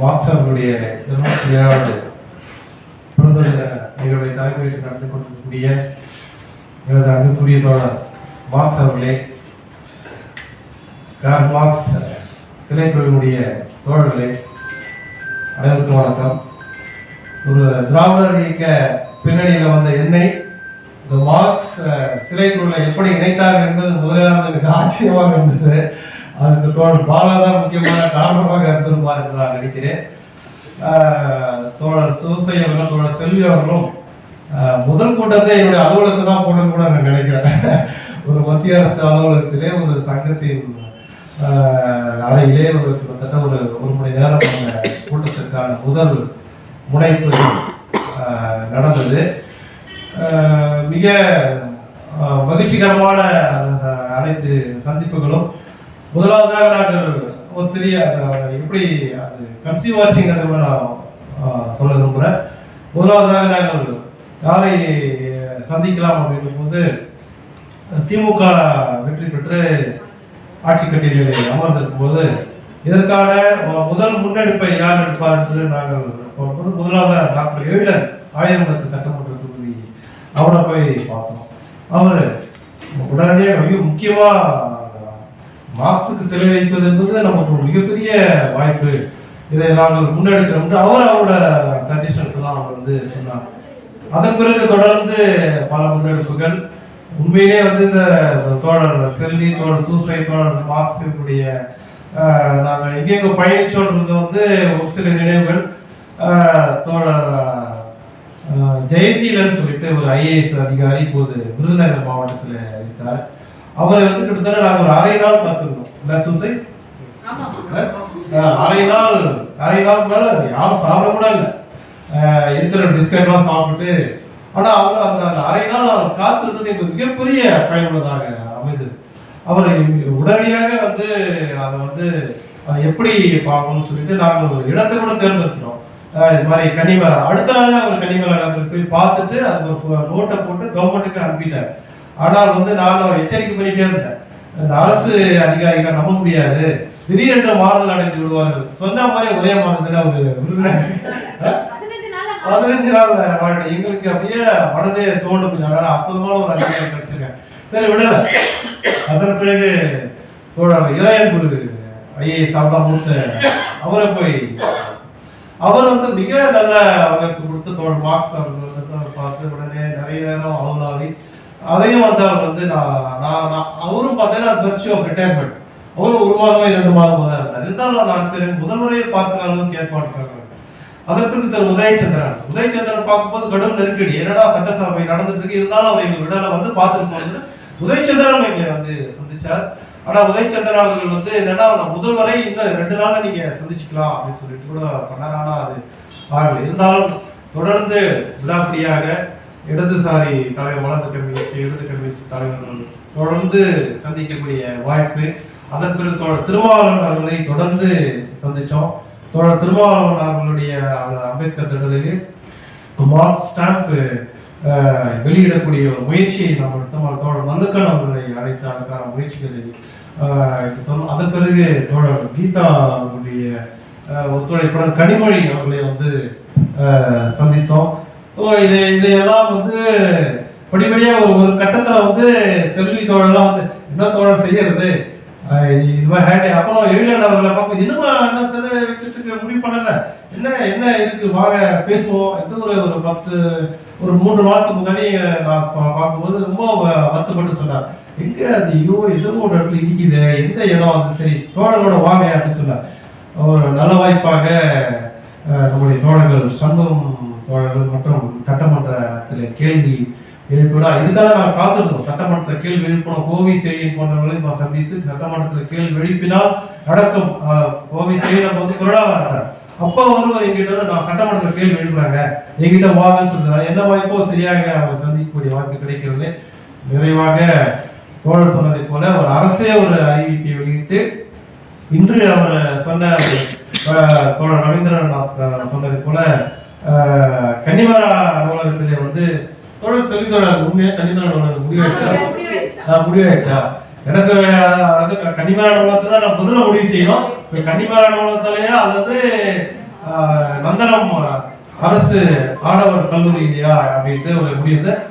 Marks அவர்களுடைய இருநூத்தி ஏழாவது பிறந்த தின நிகழ்வை தலைமையில் நடத்தி கொண்டிருக்கக்கூடிய எனது அன்புக்குரிய தோழர் மார்க்ஸ் அவர்களே கார் மார்க்ஸ் சிலை தொழிலுடைய தோழர்களே அனைவருக்கும் வணக்கம். ஒரு திராவிடர் இயக்க பின்னணியில் வந்த என்னை இந்த மார்க்ஸ் சிலை பொருளை எப்படி இணைத்தார்கள் என்பது முதலில் எனக்கு ஆச்சரியமாக இருந்தது. அதுக்கு தோழர் பாலா தான் முக்கியமான காரணமாக இருந்திருப்பார் என்று நான் நினைக்கிறேன். தோழர் சூசை அவர்களும் தோழர் செல்வி அவர்களும் முதல் கூட்டத்தை என்னுடைய அலுவலகத்தில் தான் போடணும்னு கூட நான் நினைக்கிறேன். ஒரு மத்திய அரசு அலுவலகத்திலே ஒரு சங்கத்தின் அறையிலே ஒரு கிட்டத்தட்ட ஒரு ஒரு மணி நேரம் அந்த கூட்டத்திற்கான முதல் முனைப்பு நடந்தது. மிக மகிழ்ச்சிகரமான அனைத்து சந்திப்புகளும் முதலாவதாக நான் ஒரு சிறிய எப்படி அது கன்சீவ் ஆச்சுங்கிறத கூட நான் சொல்ல விரும்புகிறேன் முதலாவதாக நாங்கள் யாரை சந்திக்கலாம் அப்படின்னும் போது திமுக வெற்றி பெற்று ஆட்சி கட்டிலில் அமர்ந்திருக்கும் போது இதற்கான முதல் முன்னெடுப்பை யார் எடுப்பார் என்று நாங்கள் முதலாவதாக டாக்டர் எழிலன் ஆயிரம்பத்து சட்டமன்ற தொகுதி அவரை போய் பார்த்தோம். அவர் உடனடியாக மிக முக்கியமாக மார்க்ஸுக்கு சிலை வைப்பது என்பது நமக்கு ஒரு மிகப்பெரிய வாய்ப்பு. இதை நாங்கள் முன்னெடுக்கிறோம் அவர் அவரோட சஜஷன்ஸ் எல்லாம் அவர் வந்து சொன்னார். அதன் பிறகு தொடர்ந்து பல முன்னெடுப்புகள். உண்மையிலே வந்து இந்த தோழர் செல்வி தோழர் சூசை தோழர் மார்க்ஸ் இருக்கக்கூடிய எங்கெங்க பயணிச்சோன்றது வந்து ஒரு சில நினைவுகள். தோழர் ஜெயசீலன் சொல்லிட்டு ஒரு ஐஏஎஸ் அதிகாரி இப்போது விருதுநகர் மாவட்டத்தில் இருக்கார். அவரை வந்து கிட்டத்தட்ட நாங்கள் ஒரு அரை நாள் பார்த்துருந்தோம். இல்லை சூசை? அரை நாள் அரை நாள் மேல யாரும் சாப்பிட கூட இல்லை. இருக்கிற பிஸ்கட்லாம் சாப்பிட்டு ஆனா அவங்க அந்த அந்த அரை நாள் அவர் காத்திருந்தது எங்களுக்கு மிகப்பெரிய பயனுள்ளதாக அமைந்தது. அவர் உடனடியாக வந்து அதை வந்து அதை எப்படி பார்க்கணும்னு சொல்லிட்டு நாங்கள் ஒரு இடத்தை கூட தேர்ந்தெடுத்துட்டோம். ஆஹ், இது மாதிரி கன்னிமேலா அடுத்த நாள் அவர் இடத்துக்கு போய் பார்த்துட்டு அதுக்கு ஒரு நோட்டை போட்டு கவர்மெண்ட்டுக்கு அனுப்பிட்டார். ஆனால் வந்து நான் எச்சரிக்கை பண்ணிட்டே இருந்தேன் இந்த அரசு அதிகாரிகள் நம்ப முடியாது. திடீரென்று மாறுதல் அடைந்து விடுவார்கள். சொன்ன மாதிரி ஒரே மாதத்துல ஒரு பதினஞ்சு நாள்? வாழ்க்கை. எங்களுக்கு அப்படியே மனதே தோண்டும். கொஞ்சம் அற்புதமான ஒரு அதிகாரி கிடைச்சிருக்கேன் சரி விடல அதன் பிறகு தோழர் இளையன்புரு ஐஏஎஸ் அவர்தான் மூத்த அவரை போய் அவர் வந்து மிக நல்ல அவருக்கு கொடுத்த தோழர் மார்க்ஸ் அவர்கள் பார்த்து உடனே நிறைய நேரம் அலுவலாவி அதையும் வந்து அவர் வந்து நான் நான் நான் அவரும் பார்த்தீங்கன்னா பெர்ச்சி ஆஃப் ரிட்டையர்மெண்ட் அவரும் ஒரு மாதமா இரண்டு மாதமாக தான் இருந்தார். இருந்தாலும் நான் பெரிய முதல் முறையை பார்க்கிற அளவுக்கு ஏற்பாடு பண்ணாங்க அதற்கு திரு உதயச்சந்திரன் உதயச்சந்திரன் பார்க்கும்போது கடும் நெருக்கடி. என்னடா சட்டசபை நடந்துட்டு இருக்கு? இருந்தாலும் அவர் எங்கள் விடலை வந்து பார்த்துருக்கோம் உதயச்சந்திரன் எங்களை வந்து சந்திச்சார். ஆனா உதயச்சந்திரன் அவர்கள் வந்து என்னன்னா நான் முதல் வரை இன்னும் ரெண்டு நாள் நீங்க சந்திச்சுக்கலாம் அப்படின்னு சொல்லிட்டு கூட பண்ணார். ஆனா அது ஆகல. இருந்தாலும் தொடர்ந்து விடாப்படியாக இடதுசாரி தலைவர் வலது கம்யூனிஸ்ட் இடது கம்யூனிஸ்ட் தலைவர்கள் தொடர்ந்து சந்திக்கக்கூடிய வாய்ப்பு. அதன் பிறகு தோழர் திருமாவளவன் அவர்களை தொடர்ந்து சந்தித்தோம் தோழர் திருமாவளவன் அவர்களுடைய அம்பேத்கர் திடலிலே மார்க் ஸ்டாம்ப் வெளியிடக்கூடிய ஒரு முயற்சியை நாம் எடுத்தோம் தோழர் மல்லுக்கன் அவர்களை அழைத்து அதற்கான முயற்சிகளை எடுத்தோம் அதன் பிறகு தோழர் கீதா அவர்களுடைய ஒத்துழைப்புடன் கனிமொழி அவர்களை வந்து சந்தித்தோம். ஸோ இது இதையெல்லாம் வந்து படிப்படியாக ஒரு ஒரு கட்டத்தில் வந்து செல்வி தோழெல்லாம் வந்து என்ன தோழர் செய்யறது? இதுமாதிரி இது அப்புறம் எழிலன் அவர்களை பார்க்கும் இன்னும் என்ன சில விஷயத்துக்கு முடிவு பண்ணல? என்ன என்ன இருக்கு? வாங்க பேசுவோம். எந்த ஒரு ஒரு பத்து ஒரு மூன்று மாதத்துக்கு முன்னாடி நான் பா- பார்க்கும்போது ரொம்ப வ- வருத்தப்பட்டு சொன்னார். எங்க அது ஐயோ ஏதோ ஒரு இடத்துல இடிக்குது எந்த இடம்? அது சரி தோழரோட வாங்க அப்படின்னு சொன்னார். ஒரு நல்ல வாய்ப்பாக நம்முடைய தோழர்கள் சண்முகம் தோழர்கள் மற்றும் சட்டமன்றத்தில் கேள்வி எழுப்பிடா இதுக்காக நான் காத்திருந்தோம். சட்டமன்றத்தில் கேள்வி எழுப்பணும் கோவை செய்யன் போன்றவர்களை நான் சந்தித்து சட்டமன்றத்தில் கேள்வி எழுப்பினால் நடக்கும் அஹ், கோவை வந்து குரடா அப்போ வருவார் எங்கிட்ட வந்து நான் சட்டமன்றத்தில் கேள்வி எழுப்புறாங்க. எங்கிட்ட வாங்கன்னு சொல்றாங்க என்ன வாய்ப்போ? சரியாக அவர் சந்திக்கக்கூடிய வாய்ப்பு கிடைக்கவில்லை. நிறைவாக தோழர் சொன்னதை போல ஒரு அரசே ஒரு அறிவிப்பை வெளியிட்டு இன்று அவர் சொன்ன தோழர் ரவீந்திரநாத் சொன்னதை போல கன்னிமரா நூலகத்திலே வந்து தோழர் சொல்லி தோழர் உண்மையா? கன்னிமரா நூலகம் முடிவாயிடுச்சா முடிவாயிடுச்சா எனக்கு அது கன்னிமரா நூலகத்தை தான் நான் முதல்ல முடிவு செய்யணும். இப்ப கன்னிமரா நூலகத்திலேயே அல்லது நந்தனம் அரசு ஆடவர் கல்லூரி இல்லையா அப்படின்ட்டு ஒரு முடிவு